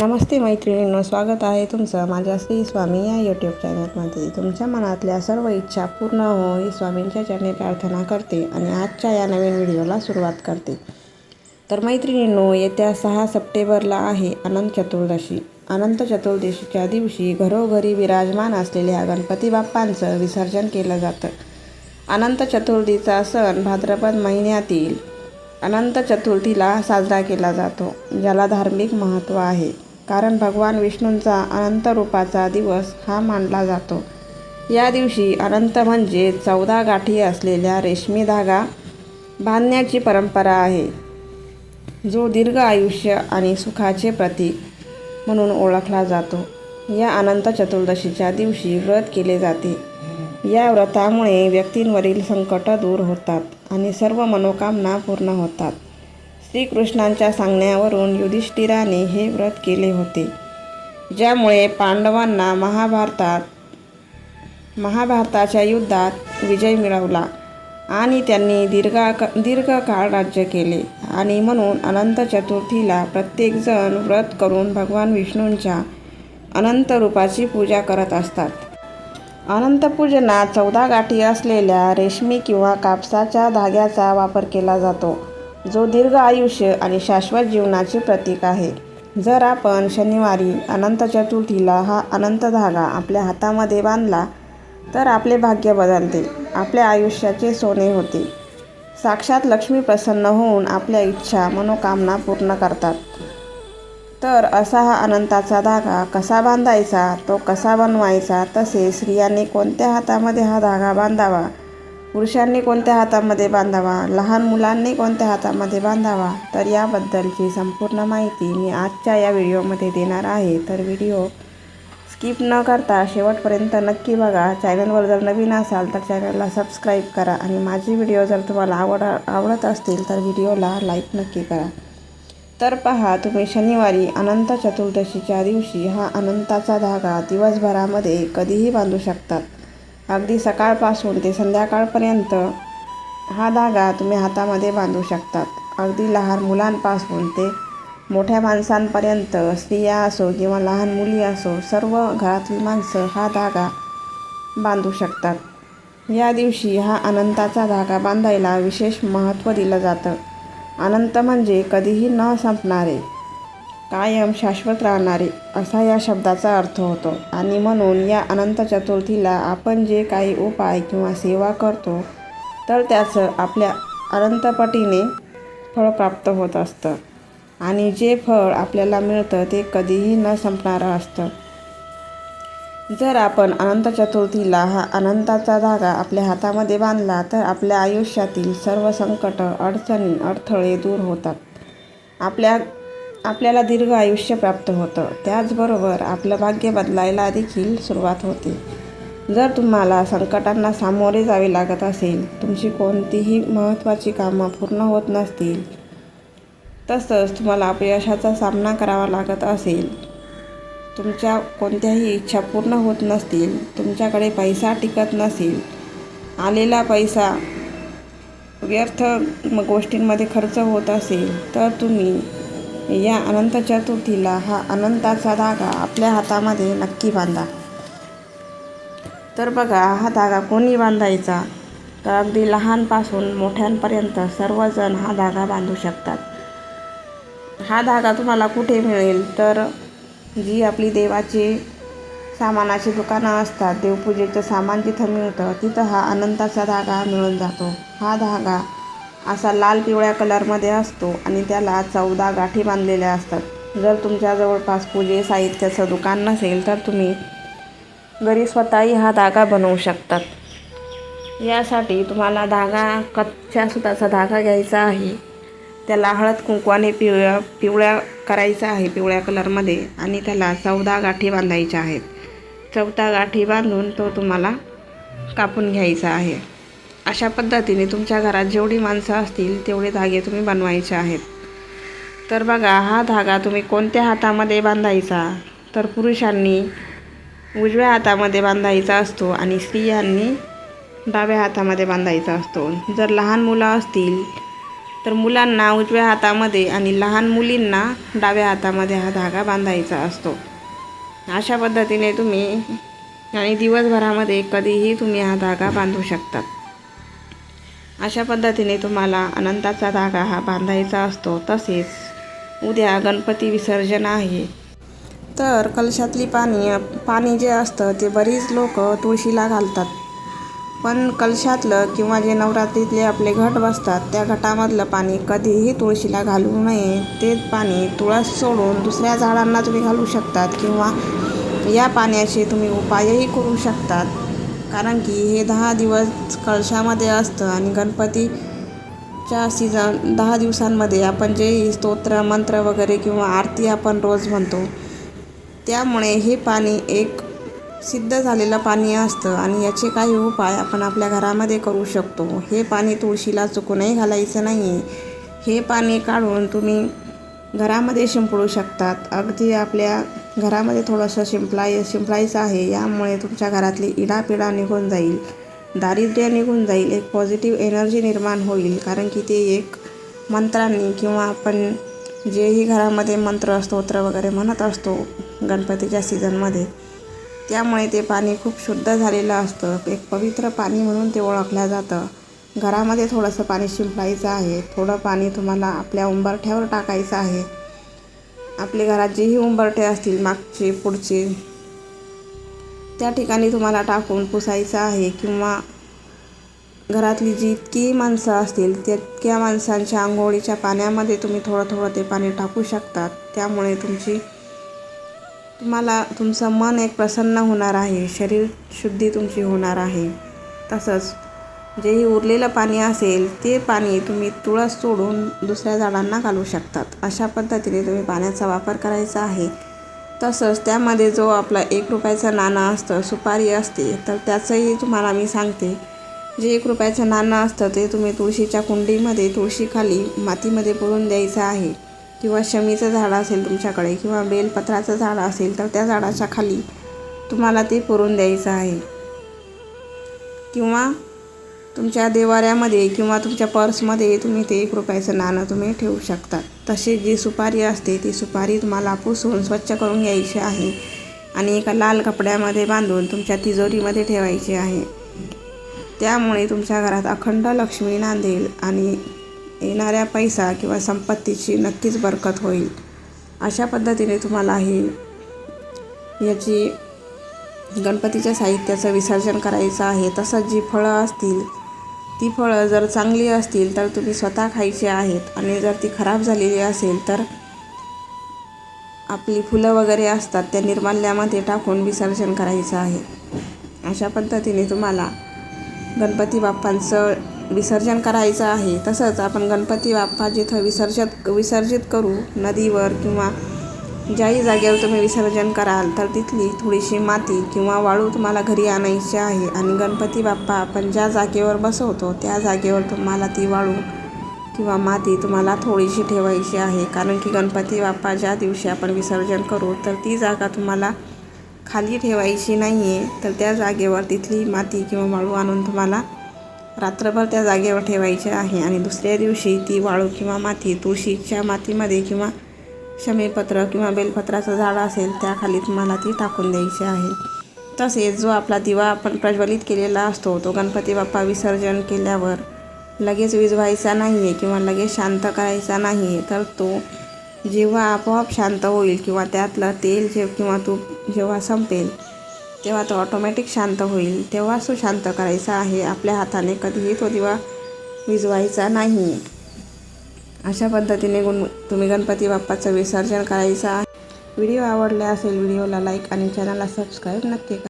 नमस्ते मैत्रिणींनो स्वागत आहे तुमचं माझ्या श्री स्वामी या यूट्यूब चॅनलमध्ये तुमच्या मनातल्या सर्व इच्छा पूर्ण हो ही स्वामींच्या चरणी प्रार्थना करते आणि आजच्या या नवीन व्हिडिओला सुरुवात करते. तर मैत्रिणींनो येत्या सहा सप्टेंबरला आहे अनंत चतुर्दशी. अनंत चतुर्दशीच्या दिवशी घरोघरी विराजमान असलेल्या गणपती बाप्पांचं विसर्जन केलं जातं. अनंत चतुर्थीचा सण भाद्रपद महिन्यातील अनंत चतुर्थीला साजरा केला जातो ज्याला धार्मिक महत्त्व आहे. कारण भगवान विष्णूंचा अनंत रूपाचा दिवस हा मानला जातो. या दिवशी अनंत म्हणजे चौदा गाठी असलेल्या रेशमी धागा बांधण्याची परंपरा आहे. जो दीर्घ आयुष्य आणि सुखाचे प्रतीक म्हणून ओळखला जातो. या अनंत चतुर्दशीच्या दिवशी व्रत केले जाते. या व्रतामुळे व्यक्तींवरील संकट दूर होतात आणि सर्व मनोकामना पूर्ण होतात. श्रीकृष्णांच्या सांगण्यावरून युधिष्ठिराने हे व्रत केले होते ज्यामुळे पांडवांना महाभारतात महाभारताच्या युद्धात विजय मिळवला आणि त्यांनी दीर्घा दीर्घकाळ राज्य केले. आणि म्हणून अनंत चतुर्थीला प्रत्येकजण व्रत करून भगवान विष्णूंच्या अनंत रूपाची पूजा करत असतात. अनंतपूजनात चौदा गाठी असलेल्या रेशमी किंवा कापसाच्या धाग्याचा वापर केला जातो. जो दीर्घ आयुष्य आणि शाश्वत जीवनाचे प्रतीक आहे. जर आपण शनिवारी अनंत चतुर्थीला हा अनंत धागा आपल्या हातामध्ये बांधला तर आपले भाग्य बदलते आपल्या आयुष्याचे सोने होते. साक्षात लक्ष्मी प्रसन्न होऊन आपल्या इच्छा मनोकामना पूर्ण करतात. तर असा हा अनंताचा धागा कसा बांधायचा तो कसा बनवायचा तसेच स्त्रियांनी कोणत्या हातामध्ये हा धागा बांधावा पुरुषांनी कोणत्या हातामध्ये बांधावा? लहान मुलांनी कोणत्या हातामध्ये बांधावा? तर याबद्दलची संपूर्ण माहिती मी आजच्या या व्हिडिओमध्ये देणार आहे. तर व्हिडिओ स्किप न करता शेवटपर्यंत नक्की बघा. चॅनलवर जर नवीन असाल तर चॅनलला सबस्क्राईब करा आणि माझी व्हिडिओ जर तुम्हाला आवड आवडत असतील तर व्हिडिओला लाईक नक्की करा. तर पहा तुम्ही शनिवारी अनंत चतुर्दशीच्या दिवशी हा अनंताचा धागा दिवसभरामध्ये कधीही बांधू शकतात अगदी सकाळपासून ते संध्याकाळपर्यंत हा धागा तुम्ही हातामध्ये बांधू शकतात. अगदी लहान मुलांपासून ते मोठ्या माणसांपर्यंत स्त्रिया असो किंवा लहान मुली असो सर्व घरातली माणसं हा धागा बांधू शकतात. या दिवशी हा अनंताचा धागा बांधायला विशेष महत्त्व दिलं जातं. अनंत म्हणजे कधीही न संपणारे कायम शाश्वत राहणारे असा या शब्दाचा अर्थ होतो. आणि म्हणून या अनंत चतुर्थीला आपण जे काही उपाय किंवा सेवा करतो तर त्याचं आपल्या अनंतपटीने फळ प्राप्त होत असतं. आणि जे फळ आपल्याला मिळतं ते कधीही न संपणारं असतं. जर आपण अनंत चतुर्थीला हा अनंताचा धागा आपल्या हातामध्ये बांधला तर आपल्या आयुष्यातील सर्व संकट अडचणी अडथळे दूर होतात. आपल्या आपल्याला दीर्घ आयुष्य प्राप्त होतं. त्याचबरोबर आपलं भाग्य बदलायला देखील सुरुवात होते. जर तुम्हाला संकटांना सामोरे जावे लागत असेल तुमची कोणतीही महत्त्वाची कामं पूर्ण होत नसतील तसंच तुम्हाला अपयशाचा सामना करावा लागत असेल तुमच्या कोणत्याही इच्छा पूर्ण होत नसतील तुमच्याकडे पैसा टिकत नसेल आलेला पैसा व्यर्थ गोष्टींमध्ये खर्च होत असेल तर तुम्ही या अनंत चतुर्थीला हा अनंताचा धागा आपल्या हातामध्ये नक्की बांधा. तर बघा हा धागा कोणी बांधायचा? तर अगदी लहानपासून मोठ्यांपर्यंत सर्वजण हा धागा बांधू शकतात. हा धागा तुम्हाला कुठे मिळेल? तर जी आपली देवाची सामानाची दुकानं असतात देवपूजेचं सामान जिथं मिळतं तिथं हा अनंताचा धागा मिळून जातो. हा धागा असा लाल पिवळ्या कलरमध्ये असतो आणि त्याला चौदा गाठी बांधलेल्या असतात. जर तुमच्या जवळपास पूजे साहित्याचं दुकान नसेल तर तुम्ही घरी स्वतःही हा धागा बनवू शकतात. यासाठी तुम्हाला धागा कच्च्या सुताचा धागा घ्यायचा आहे. त्याला हळद कुंकवाने पिवळ्या पिवळ्या करायचा आहे पिवळ्या कलरमध्ये आणि त्याला चौदा गाठी बांधायच्या आहेत. चौदा गाठी बांधून तो तुम्हाला कापून घ्यायचा आहे. अशा पद्धतीने तुमच्या घरात जेवढी माणसं असतील तेवढे धागे तुम्ही बनवायचे आहेत. तर बघा हा धागा तुम्ही कोणत्या हातामध्ये बांधायचा? तर पुरुषांनी उजव्या हातामध्ये बांधायचा असतो आणि स्त्रियांनी डाव्या हातामध्ये बांधायचा असतो. जर लहान मुलं असतील तर मुलांना उजव्या हातामध्ये आणि लहान मुलींना डाव्या हातामध्ये हा धागा बांधायचा असतो. अशा पद्धतीने तुम्ही आणि दिवसभरामध्ये कधीही तुम्ही हा धागा बांधू शकतात. अशा पद्धतीने तुम्हाला अनंताचा धागा हा बांधायचा असतो तसेच उद्या गणपती विसर्जन आहे. तर कलशातली पाणी पाणी जे असतं ते बरीच लोक तुळशीला घालतात. पण कलशातलं किंवा जे नवरात्रीतले आपले घट बसतात त्या घटामधलं पाणी कधीही तुळशीला घालू नये. ते पाणी तुळस सोडून दुसऱ्या झाडांना तुम्ही घालू शकतात किंवा या पाण्याचे तुम्ही उपायही करू शकतात. कारण की हे दहा दिवस कळशामध्ये असतं आणि गणपतीच्या सीझन दहा दिवसांमध्ये आपण जे स्तोत्र मंत्र वगैरे किंवा आरती आपण रोज म्हणतो त्यामुळे हे पाणी एक सिद्ध झालेलं पाणी असतं आणि याचे काही उपाय आपण आपल्या घरामध्ये करू शकतो. हे पाणी तुळशीला चुकूनही घालायचं नाही आहे हे पाणी काढून तुम्ही घरामध्ये शिंपडू शकतात. अगदी आपल्या घरामध्ये थोडंसं शिंपलाय शिंपलायचं आहे. यामुळे तुमच्या घरातली इडापिडा निघून जाईल. दारिद्र्य निघून जाईल. एक पॉझिटिव्ह एनर्जी निर्माण होईल. कारण की ते एक मंत्रांनी किंवा आपण जेही घरामध्ये मंत्र स्तोत्र वगैरे म्हणत असतो गणपतीच्या सीझनमध्ये त्यामुळे ते पाणी खूप शुद्ध झालेलं असतं. एक पवित्र पाणी म्हणून ते ओळखलं जातं. घरामध्ये थोडंसं पाणी शिंपलायचं आहे. थोडं पाणी तुम्हाला आपल्या उंबरठ्यावर टाकायचं आहे. आपल्या घरात जेही उंबरठे असतील मागचे पुढचे त्या ठिकाणी तुम्हाला टाकून पुसायचं आहे किंवा घरातली जितकी माणसं असतील तितक्या माणसांच्या आंघोळीच्या पाण्यामध्ये तुम्ही थोडं थोडं ते पाणी टाकू शकतात. त्यामुळे तुमची तुम्हाला तुमचं मन एक प्रसन्न होणार आहे. शरीर शुद्धी तुमची होणार आहे. तसंच जेही उरलेलं पाणी असेल ते पाणी तुम्ही तुळस सोडून दुसऱ्या झाडांना घालू शकतात. अशा पद्धतीने तुम्ही पाण्याचा वापर करायचा आहे. तसंच त्यामध्ये जो आपला एक रुपयाचं नाणं असतं सुपारी असते तर त्याचंही तुम्हाला मी सांगते. जे एक रुपयाचं नाणं असतं ते तुम्ही तुळशीच्या कुंडीमध्ये तुळशीखाली मातीमध्ये पुरून द्यायचं आहे. किंवा शमीचं झाड असेल तुमच्याकडे किंवा बेलपत्राचं झाड असेल तर त्या झाडाच्या खाली तुम्हाला ते पुरून द्यायचं आहे. किंवा तुमच्या देवाऱ्यामध्ये किंवा तुमच्या पर्समध्ये तुम्ही ते एक रुपयाचं नाणं तुम्ही ठेवू शकता. तशी जी सुपारी असते ती सुपारी तुम्हाला पुसून स्वच्छ करून घ्यायची आहे आणि एका लाल कपड्यामध्ये बांधून तुमच्या तिजोरीमध्ये ठेवायची आहे. त्यामुळे तुमच्या घरात अखंड लक्ष्मी नांदेल आणि येणाऱ्या पैसा किंवा संपत्तीची नक्कीच बरकत होईल. अशा पद्धतीने तुम्हाला हे याची गणपतीच्या साहित्याचं विसर्जन करायचं आहे. तसंच जी फळं असतील ती फळं जर चांगली असतील तर तुम्ही स्वतः खायची आहेत. आणि जर ती खराब झालेली असेल तर आपली फुलं वगैरे असतात त्या निर्माल्यामध्ये टाकून विसर्जन करायचं आहे. अशा पद्धतीने तुम्हाला गणपती बाप्पांचं विसर्जन करायचं आहे. तसंच आपण गणपती बाप्पा जिथं विसर्जत विसर्जित करू नदीवर किंवा ज्याही जागेवर तुम्ही विसर्जन कराल तर तिथली थोडीशी माती किंवा वाळू तुम्हाला घरी आणायची आहे आणि गणपती बाप्पा आपण ज्या जागेवर बसवतो त्या जागेवर तुम्हाला ती वाळू किंवा माती तुम्हाला थोडीशी ठेवायची आहे. कारण की गणपती बाप्पा ज्या दिवशी आपण विसर्जन करू तर ती जागा तुम्हाला खाली ठेवायची नाही आहे तर त्या जागेवर तिथली माती किंवा वाळू आणून तुम्हाला रात्रभर त्या जागेवर ठेवायची आहे. आणि दुसऱ्या दिवशी ती वाळू किंवा माती तुळशीच्या मातीमध्ये किंवा शमीपत्र किंवा बेलपत्राचं झाड असेल त्याखाली तुम्हाला ती टाकून द्यायची आहे. तसेच जो आपला दिवा आपण प्रज्वलित केलेला असतो तो गणपती बाप्पा विसर्जन केल्यावर लगेच विजवायचा नाही आहे किंवा लगेच शांत करायचा नाही आहे तर तो जेव्हा आपोआप शांत होईल किंवा त्यातलं तेल जे किंवा तूप जेव्हा संपेल तेव्हा तो ऑटोमॅटिक शांत होईल. तेव्हाच तो शांत करायचा आहे. आपल्या हाताने कधीही तो दिवा विजवायचा नाही अशा पद्धतीने गुण तुम्ही गणपती बाप्पाचं विसर्जन करायचं आहे. व्हिडिओ आवडला असेल व्हिडिओला लाईक आणि चॅनलला सबस्क्राईब नक्की करा.